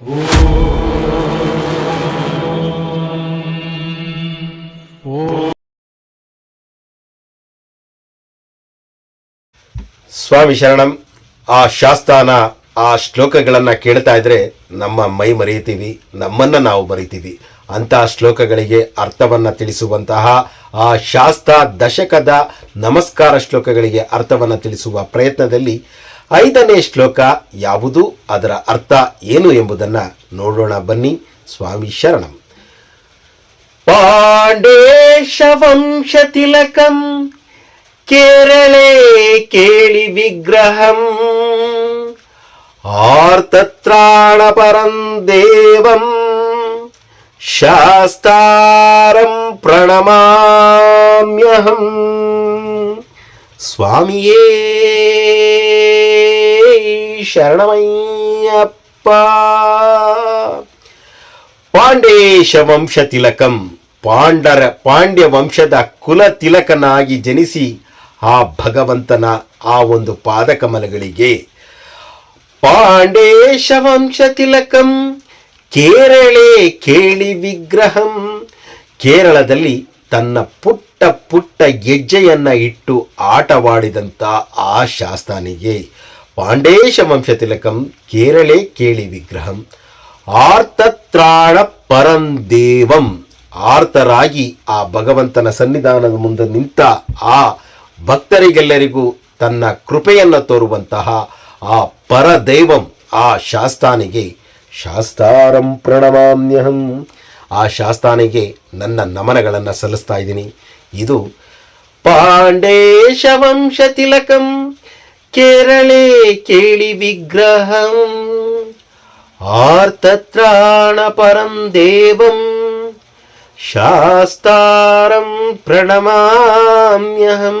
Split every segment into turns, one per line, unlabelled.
ಸ್ವಾಮಿ ಶರಣಂ, ಆ ಶಾಸ್ತಾನ ಆ ಶ್ಲೋಕಗಳನ್ನು ಕೇಳ್ತಾ ಇದ್ರೆ ನಮ್ಮ ಮೈ ಮರೆಯುತ್ತೀವಿ, ನಮ್ಮನ್ನ ನಾವು ಮರಿತೀವಿ ಅಂತಹ ಶ್ಲೋಕಗಳಿಗೆ ಅರ್ಥವನ್ನು ತಿಳಿಸುವಂತಹ ಆ ಶಾಸ್ತ ದಶಕದ ನಮಸ್ಕಾರ ಶ್ಲೋಕಗಳಿಗೆ ಅರ್ಥವನ್ನು ತಿಳಿಸುವ ಪ್ರಯತ್ನದಲ್ಲಿ ಐದನೇ ಶ್ಲೋಕ ಯಾವುದು ಅದರ ಅರ್ಥ ಏನು ಎಂಬುದನ್ನು ನೋಡೋಣ ಬನ್ನಿ ಸ್ವಾಮಿ ಶರಣಂ. ಪಾಂಡೇಶ ವಂಶ ತಿಲಕಂ, ಕೇರಳೆ ಕೇಳಿ ವಿಗ್ರಹಂ. ಆರ್ತತ್ರಾಣಪರಂ ದೇವಂ, ಶಾಸ್ತಾರಂ ಪ್ರಣಮಾಮ್ಯಹಂ. ಸ್ವಾಮಿಯೇ ಶರಣಮಯ್ಯಪ್ಪ. ಪಾಂಡೇಶ ವಂಶ ತಿಲಕಂ. ಪಾಂಡರ, ಪಾಂಡ್ಯ ವಂಶದ ಕುಲ ತಿಲಕನಾಗಿ ಜನಿಸಿ ಆ ಭಗವಂತನ ಆ ಒಂದು ಪಾದಕಮಲಗಳಿಗೆ ಪಾಂಡೇಶ ವಂಶ ತಿಲಕಂ, ಕೇರಳೆ ಕೇಳಿ ವಿಗ್ರಹಂ. ಕೇರಳದಲ್ಲಿ ತನ್ನ ಪುಟ್ಟ ಪುಟ್ಟ ಗೆಜ್ಜೆಯನ್ನ ಇಟ್ಟು ಆಟವಾಡಿದಂಥ ಆ ಶಾಸ್ತಾನಿಗೆ ಪಾಂಡೇಶ ವಂಶ ತಿಲಕಂ ಕೇರಳೆ ಕೇಳಿ ವಿಗ್ರಹಂ. ಆರ್ತತ್ರಾಣ ಪರಂದೇವಂ ಆರ್ತರಾಗಿ ಆ ಭಗವಂತನ ಸನ್ನಿಧಾನದ ಮುಂದೆ ನಿಂತ ಆ ಭಕ್ತರಿಗೆಲ್ಲರಿಗೂ ತನ್ನ ಕೃಪೆಯನ್ನು ತೋರುವಂತಹ ಆ ಪರದೈವಂ ಆ ಶಾಸ್ತಾನಿಗೆ, ಶಾಸ್ತಾರಂ ಪ್ರಣಮಾಮ್ಯಹಂ. ಆ ಶಾಸ್ತಾನಿಗೆ ನನ್ನ ನಮನಗಳನ್ನು ಸಲ್ಲಿಸ್ತಾ ಇದ್ದೀನಿ. ಇದು ಪಾಂಡೇಶ ವಂಶ ತಿಲಕಂ ಕೇರಳೆ ಕೇಳಿ ವಿಗ್ರಹಂ, ಆರ್ತತ್ರಾಣ ಪರಂ ದೇವಂ, ಶಾಸ್ತಾರಂ ಪ್ರಣಮಾಮ್ಯಹಂ.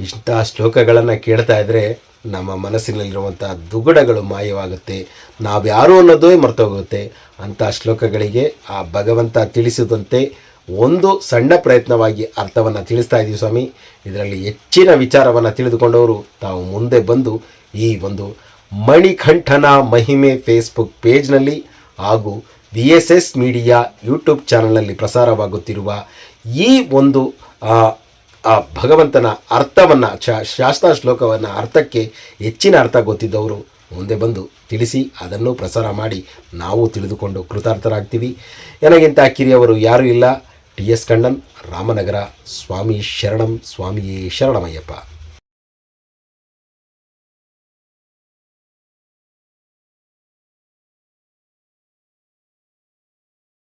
ಇಂಥ ಶ್ಲೋಕಗಳನ್ನು ಕೇಳ್ತಾ ಇದ್ದರೆ ನಮ್ಮ ಮನಸ್ಸಿನಲ್ಲಿರುವಂಥ ದುಗುಡಗಳು ಮಾಯವಾಗುತ್ತೆ. ನಾವ್ಯಾರು ಅನ್ನೋದೇ ಮರ್ತೋಗುತ್ತೆ. ಅಂಥ ಶ್ಲೋಕಗಳಿಗೆ ಆ ಭಗವಂತ ತಿಳಿಸಿದಂತೆ ಒಂದು ಸಣ್ಣ ಪ್ರಯತ್ನವಾಗಿ ಅರ್ಥವನ್ನು ತಿಳಿಸ್ತಾ ಇದ್ದೀವಿ ಸ್ವಾಮಿ. ಇದರಲ್ಲಿ ಹೆಚ್ಚಿನ ವಿಚಾರವನ್ನು ತಿಳಿದುಕೊಂಡವರು ತಾವು ಮುಂದೆ ಬಂದು ಈ ಒಂದು ಮಣಿಕಂಠನ ಮಹಿಮೆ ಫೇಸ್ಬುಕ್ ಪೇಜ್ನಲ್ಲಿ ಹಾಗೂ V S S media YouTube ಚಾನಲ್ನಲ್ಲಿ ಪ್ರಸಾರವಾಗುತ್ತಿರುವ ಈ ಒಂದು ಆ, ಭಗವಂತನ ಅರ್ಥವನ್ನು ಶಾಸ್ತ್ರ ಶ್ಲೋಕವನ್ನು ಅರ್ಥಕ್ಕೆ ಹೆಚ್ಚಿನ ಅರ್ಥ ಗೊತ್ತಿದ್ದವರು ಮುಂದೆ ಬಂದು ತಿಳಿಸಿ ಅದನ್ನು ಪ್ರಸಾರ ಮಾಡಿ ನಾವು ತಿಳಿದುಕೊಂಡು ಕೃತಾರ್ಥರಾಗ್ತೀವಿ. ನನಗಿಂತ ಕಿರಿಯವರು ಯಾರೂ ಇಲ್ಲ. ಟಿ ಎಸ್ ಕಣ್ಣನ್ ರಾಮನಗರ ಸ್ವಾಮಿ ಶರಣಂ ಸ್ವಾಮಿಯೇ ಶರಣಮಯ್ಯಪ್ಪ